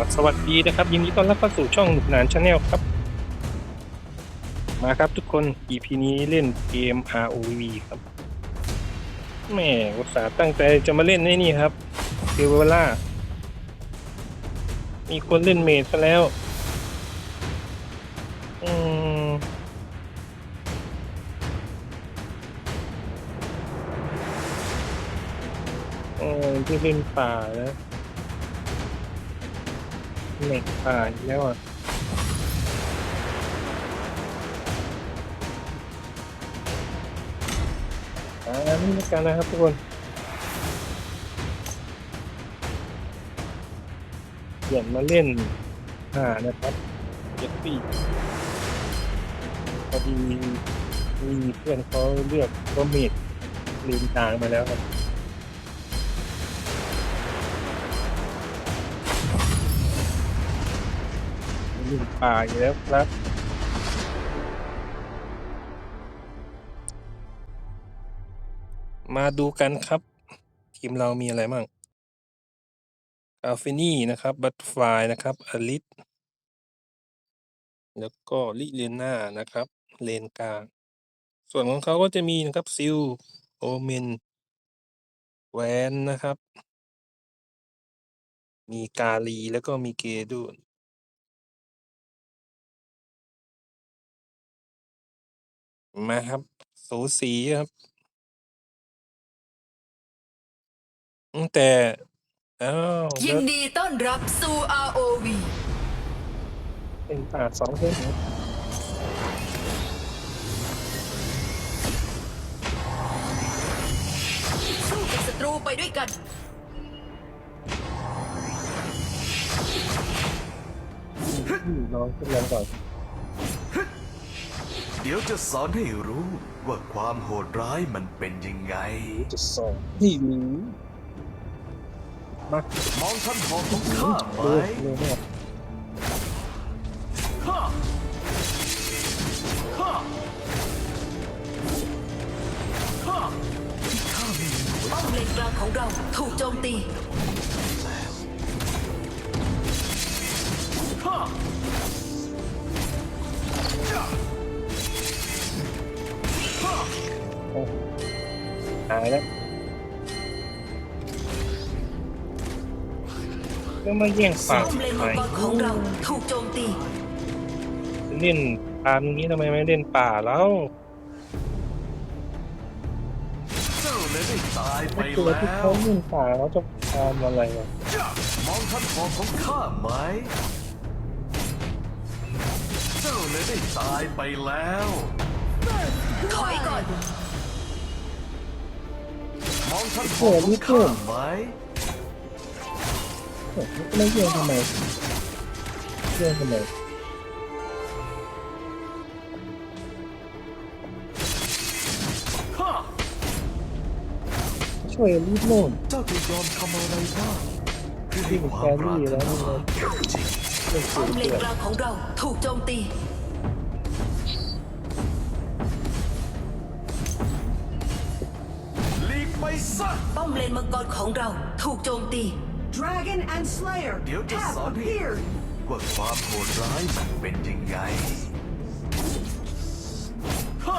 ครับสวัสดีนะครับ ยินดีต้อนรับเข้าสู่ช่องหนุกหนานชาแนลครับ มาครับทุกคน EP นี้เล่นเกม ROV ครับแม่อุตส่าห์ตั้งใจจะมาเล่นในนี่ครับเทเวล่ามีคนเล่นเมดซะแล้ว อืมโอ้ยที่เล่นป่าแล้ว เหล็กป่าอีกแล้วอะอ่านี่แล้วกันนะครับทุกคนเปลี่ยนมาเล่นหานะครับเจ็ดปีพอดีมีเพื่อนเขาเลือกโรเมดลืมทางมาแล้วครับ อยู่ป่าอยู่แล้วครับมาดูกันครับ ทีมเรามีอะไรบ้างคาเฟนี่นะครับบัตฟายนะครับอลิสแล้วก็ลิเลน่านะครับ เลนกลาง ส่วนของเขาก็จะมีนะครับซิลโอเมนแวนนะครับ มีกาลีแล้วก็มีเกดูน มาครับ สูสีครับอืมแต่อ้าวยิแล้วนดีต้อนรับสู่ ROV เป็นป่าสองเพื่อนนะสู้กับศัตรูไปด้วยกัน อืมลองขึ้นลองก่อน เดี๋ยวจะสอนให้รู้ว่าความโหดร้ายมันเป็นยังไง จะสองที่รู้มามองท่านหอกของข้าไหมเร็วเร็วมากฮ่าฮ่าฮ่าข้าไม่มีหัวป้อมเลนกลางของเราถูกโจมตีายแล้วแล้วมาแย่งป่าป้อมเลนไปมังกรของเราถูกโจมตีเล่นตามนี้ทำไมไม่เล่นป่าแล้วเจ้าเลยได้ตายไปตัวที่แล้เขาวเล่นป่าเขาจะตามอะไรอะจ้ามองท่านหอกของข้าไหมเจ้าเลยได้ตายไปแล้ว ถอยก่อน มองท่านหอกของข้าไหมเฮ้ยไม่แย่งทำไมแย่งทำไมฮ่าช่วยรีบโน่นเจ้าจะยอมทำอะไรบ้างเพื่อให้ที่ความรารรี่ถแล้วนานี่เลยเป็นจริงเรื่งป้สูอมงเลนเกินกลางของเราถูกโจมตี ปซะป้อมเลนมังกรของเราถูกโจมตี Dragon and Slayer เดี๋ยวจะ have สอนให้ appeared. ว่าความโหดร้ายมันเป็นยังไงฮ่า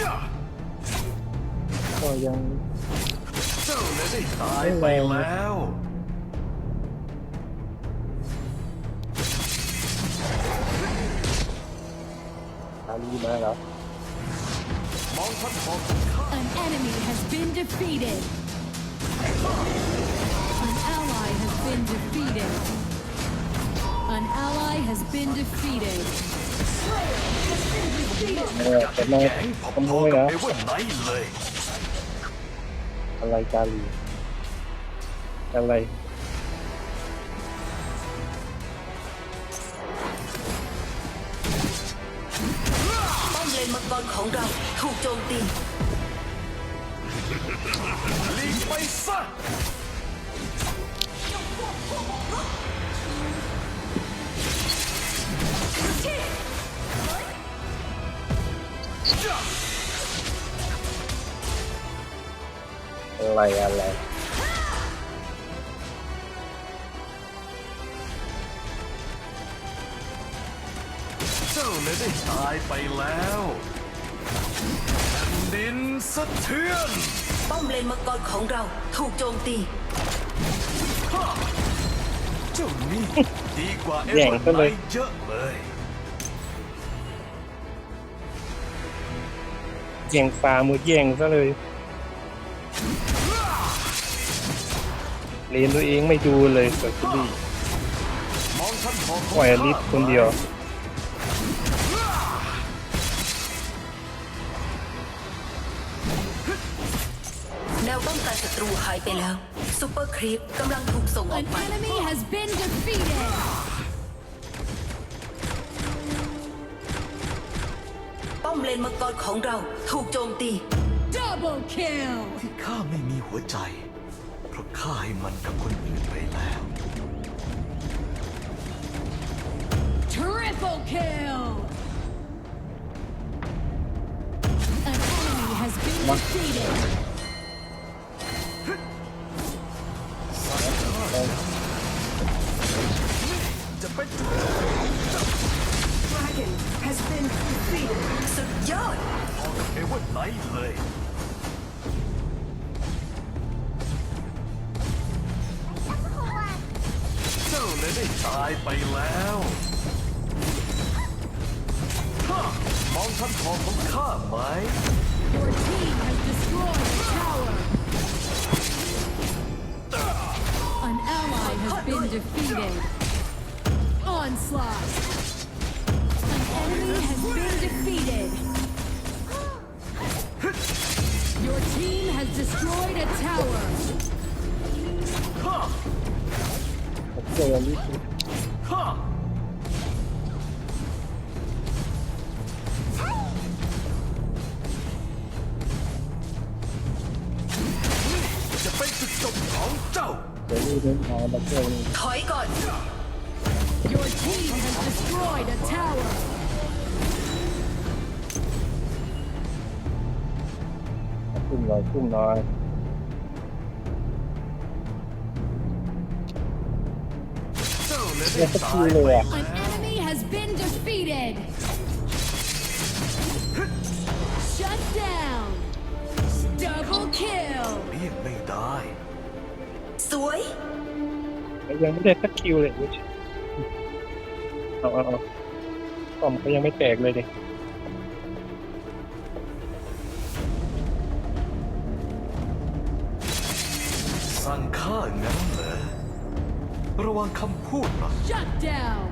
จ้าก็ยังเจ้าเลยได้ตายไปแล้ว มาแล้วมองท่านหอกของข้า An enemy has been defeated. An ally has been defeated. An ally has been defeated. เออแต่มาแข็งพขโมอยๆเหรกับอเอเวอร์ไนท์เลยอะไรกาลีอะไร รของเราถูกโจมตีลีกไปซะจ้าอะไรอะไรเจ้าเลยได้ตายไปแล้วแผ่น ดินสะเทือนป้อมเลนมังกรของเราถูกโจมตี เจ้านี่ดีกว่าเอแย่งเวอร์ซะไนเลยท์เยอะเลยแย่งฟ้ามือแย่งซะเลยเลนตัวเองไม่ดูเลยสักทีมองท่านทองปล่อยอลิสคนเดียวแน รูหายไปแล้วซูเปอร์ครีปกำลังถูกส่งออ An กไป enemy has been defeated. ป้อมเลนมังกรของเราถูกโจมตี Double kill. ที่ข้าไม่มีหัวใจ เพราะข้าให้มันกับคนอื่นไปแล้ว Triple kill. An enemy has been defeated. จะเป็น Dragon has been defeated. สุดยอด พอกับเอเวอร์ไนท์เลย เจ้าเลยได้ตายไปแล้วฮ่ามองท่านทองของข้าไหม Your team has destroyed a tower. An ally has been defeated. Onslaught. An enemy has been defeated. Your team has destroyed a tower. ฮ่าเจออลิสฮ่านี่จะเ Your team has destroyed a tower. ขึ้นหน่อยขึ้นหน่อยเจ้าเลยเนี่ได้ยสักตาทียเลยไปอะ An enemy has been defeated. Shut down. Double kill. เรียกไม่ได้ สวย ยังไม่ได้สักคิวเลย เอาเอาเอากล่อมเขายังไม่แตกเลยด็กสั่งข้างั้นเหรอระวังคำพูดนะ Shut down.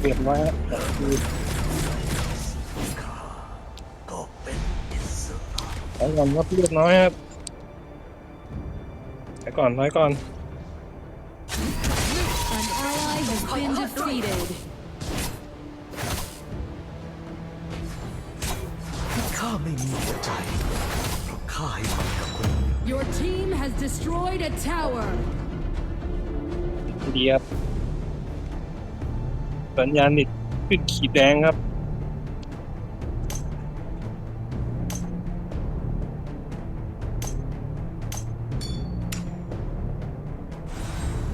เปลี่ยนว่าแต่คือก็เป็นอิสระใช้ก่อนครับเลือดน้อยครับไปก่อนน้อยก่อน An ally has been defeated. ที่ข้าไม่มีหัวใจเพราะข้าให้มันกับคนอื่น Your team has destroyed a tower. ดีครับสัญญาณนิดขึ้นขีดแดงครับ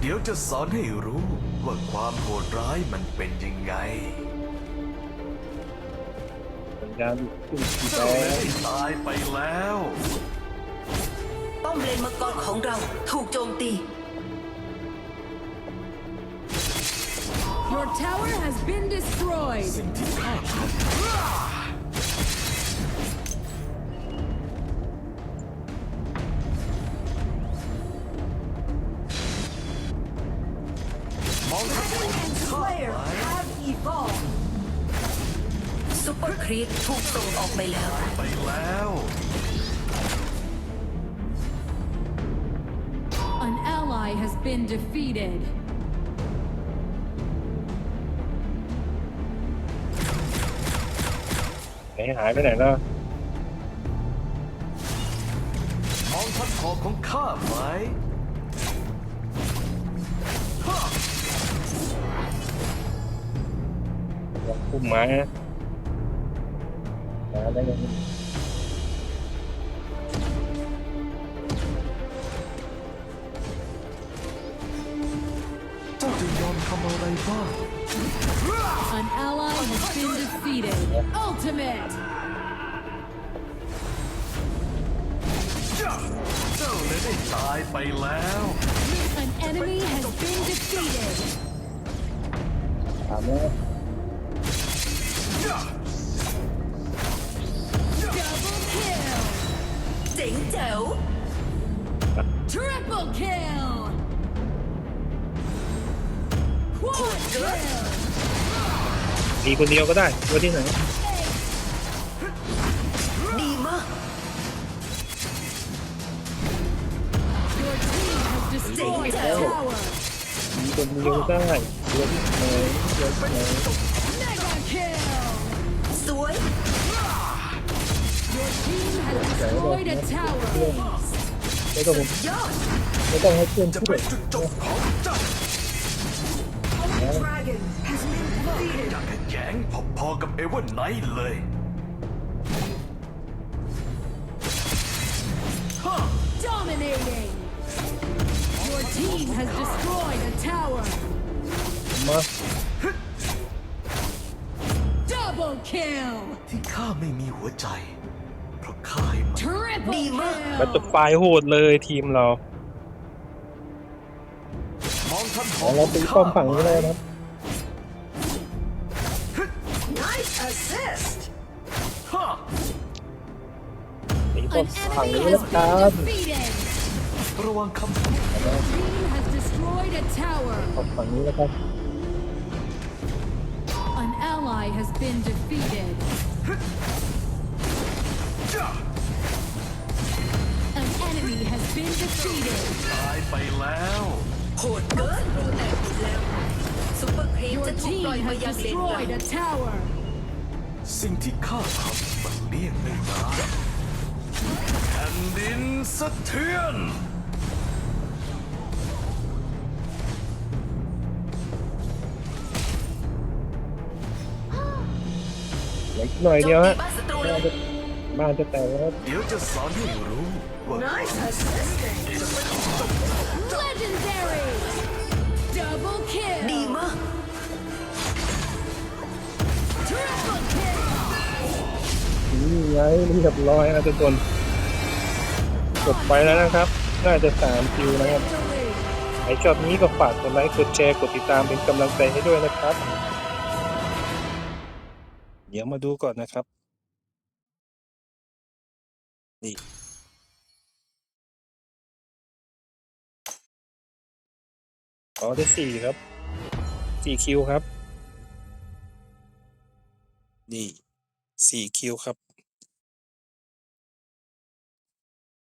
เดี๋ยวจะสอนให้รู้ว่าความโหดร้ายมันเป็นยังไงสัญญาณขึ้นขีดแดเจ้าเลยงได้ตายไปแล้ว ป้อมเลนมังกรของเราถูกโจมตี Your tower has been destroyed. สิ่งที่ข้าทำมองท่านทองของ And ข้า Slayer ไหม have evolved. ซูเปอร์ครีปถูกส่งออกไปแล้ว ไปแล้ว An ally has been defeated. หายไปไหนแล้วมองทัดขอบของข้าไหมฮ่าลองพุ่มไม้นะมาได้ยังเจ้าจะยอมทำอะไรบ้าง An ally has been defeated. Ultimate. เจ้าเลยได้ตายไปแล้ว An enemy has been defeated. ถามว่า Double kill. เจ๋งแจ๋ว Triple kill. Quad kill. ดีคนเดียวก็ได้ตัวที่ไหนดีมาก Your team has destroyed a tower. ดีคนเดียวได้ตัวที่ไหนตัวที่ไหน Mega kill. สวย Your team has destroyed a tower. ไม่ต้องยอดไม่ต้องให้เพื่อนจะช่วเป็ย แย้งพอๆกับเอเวอร์ไนท์เลยฮ่า Dominating. Your team has destroyed a tower. มา Double kill. ที่ข้าไม่มีหัวใจ เพราะข้าให้มัน Triple แล้วจะ kill. ไฟล์โหดเลยทีมเรา มองทัดขอบเราตีป้อมฝั่งนี้เลยนะครับ Nice assist. ฮ่า ตีป้อม An ฝั่ง enemy นี้ has นะครับ been defeated. ระวังคำพูด Your team has destroyed a tower. ป้อมฝั่งนี้นะครับ An ally has been defeated. จ้า An enemy has been defeated. ตายไปแล้ว โหดเกินโดนแตกอีกแล้วซุปเปอร์ครีป Your จะถูก team ปล่อยมา has ยังเลนกลาง destroyed a tower. สิ่งที่ข้าทำมันเลี่ยงไม่ได้แผ่นดินสะเทือนเหลืออีกหน่อยเดียวฮะโจมตีบ้านศัตรูเลบ้านย จะบ้านจะแตกแล้วครับเดี๋ยวจะสอนให้รู้ว่า Nice assisting. Legendary. Double ดี kill. มาก Triple kill. นี่ไงเรียบร้อยนะทุกคนจบไปแล้วนะครับ น่าจะสามคิวนะครับใครชอบนี้ก็ฝากกดไลค์กดแชร์กดติดตามเป็นกำลังใจให้ด้วยนะครับ เดี๋ยวมาดูก่อนนะครับ นี่อ๋อได้สี่ครับสี่คิวครับ นี่ สี่คิวครับ